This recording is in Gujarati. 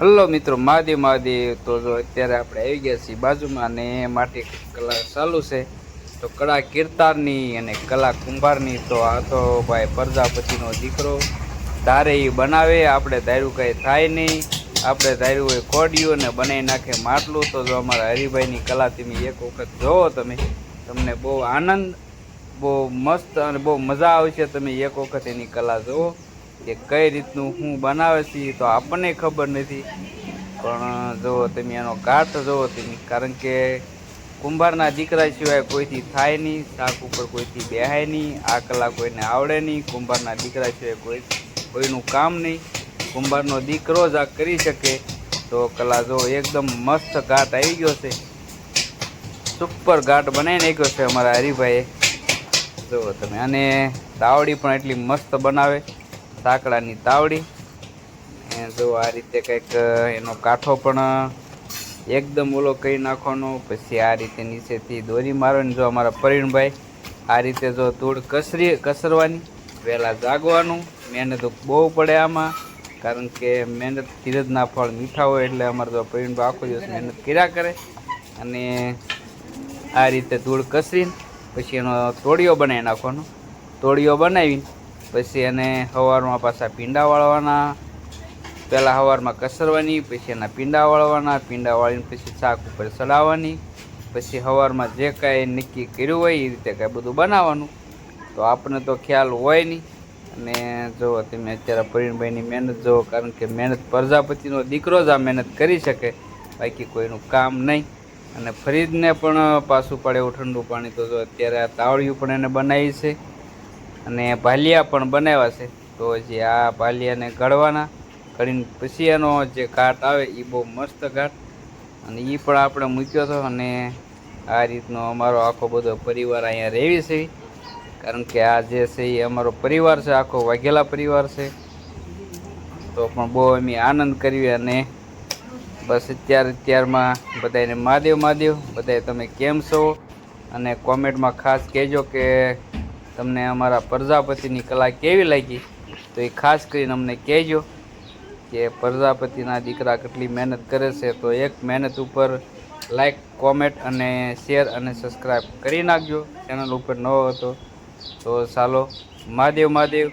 હલો મિત્રો મહાદેવ મહાદેવ તો જો અત્યારે આપણે આવી ગયા છીએ બાજુમાં ને માટે કલા ચાલુ છે. તો કળા કીર્તારની અને કલા કુંભારની તો આ તો ભાઈ પ્રજાપતિનો દીકરો ધારે એ બનાવે, આપણે ધાર્યું કંઈ થાય નહીં. આપણે ધાર્યું હોય કોડિયું અને બનાવી નાખે માટલું. તો જો અમારા હરિભાઈની કલા તમે એક વખત જોવો તમે, તમને બહુ આનંદ, બહુ મસ્ત અને બહુ મજા આવશે. તમે એક વખત એની કલા જુઓ. કે કઈ રીતનું હું બનાવે છે તો આપણને ખબર નથી. પણ, જો તમે એનો ઘાટ જુઓ તમે, કારણ કે કુંભારના દીકરા સિવાય કોઈથી થાય નહીં, શાક ઉપર કોઈથી બેહાય નહીં, આ કલા કોઈને આવડે નહીં, કુંભારના દીકરા સિવાય કોઈ, કોઈનું કામ નહીં. કુંભારનો દીકરો જ આ કરી શકે તો કલા જો એકદમ મસ્ત ઘાટ આવી ગયો છે. સુપર ઘાટ બનાવી નાખ્યો છે અમારા હરિભાઈએ. જુઓ તમે, અને તાવડી પણ એટલી મસ્ત બનાવે. સાંકડાની તાવડી. જો આ રીતે કંઈક એનો કાંઠો પણ એકદમ ઓલો કરી નાખવાનો, પછી આ રીતે નીચેથી દોરી મારવાની. જો અમારા પરિણભાઈ આ રીતે જો ધૂળ કસરી, કસરવાની, વહેલા જાગવાનું. મહેનત બહુ પડે આમાં, કારણ કે મહેનત ધીરજના ફળ મીઠા હોય એટલે અમારે જો પરિણભાઈ આખો દિવસ મહેનત કર્યા કરે. અને આ રીતે ધૂળ કસરીને પછી એનો તોડિયો બનાવી નાખવાનો. તોડિયો બનાવીને પછી એને સવારમાં પાછા પીંડા વાળવાના. પહેલાં સવારમાં કસરવાની, પછી એના પીંડા વાળવાના, પીંડા વાળીને પછી શાક ઉપર ચડાવવાની. પછી સવારમાં જે કાંઈ નક્કી કર્યું હોય એ રીતે કાંઈ બધું બનાવવાનું. તો આપણને તો ખ્યાલ હોય નહીં. અને જુઓ તમે અત્યારે પરિણભાઈની મહેનત જુઓ, કારણ કે મહેનત પ્રજાપતિનો દીકરો જ આ મહેનત કરી શકે. બાકી કોઈનું કામ નહીં. અને ફરીદને પણ પાછું પડે એવું ઠંડુ પાણી. તો જો અત્યારે આ તાવડિયું પણ એને બનાવી છે. અને ભાલિયા પણ બનાવ્યા છે. તો જે આ ભાલિયાને ઘડવાના કરીને પછી જે ઘાટ આવે એ બહુ મસ્ત ઘાટ. અને એ પણ આપણે મૂક્યો હતો અને આ રીતનો અમારો આખો બધો પરિવાર અહીંયા રહેવી છે. કારણ કે આ જે છે એ અમારો પરિવાર છે, આખો વાઘેલા પરિવાર છે. તો પણ બહુ અમે આનંદ કરીએ અને બસ અત્યારે અત્યારમાં બધાને મહાદેવ મહાદેવ બધાએ તમે કેમ છો? અને કોમેન્ટમાં ખાસ કહેજો કે તમને અમારા પ્રજાપતિની કલા કેવી લાગી તો એ ખાસ કરીને અમને કહેજો કે પ્રજાપતિના દીકરા કેટલી મહેનત કરે છે તો એક મહેનત ઉપર લાઈક કોમેન્ટ અને શેર અને સબસ્ક્રાઈબ કરી નાખજો. ચેનલ ઉપર નવો હતો તો ચાલો, મહાદેવ મહાદેવ.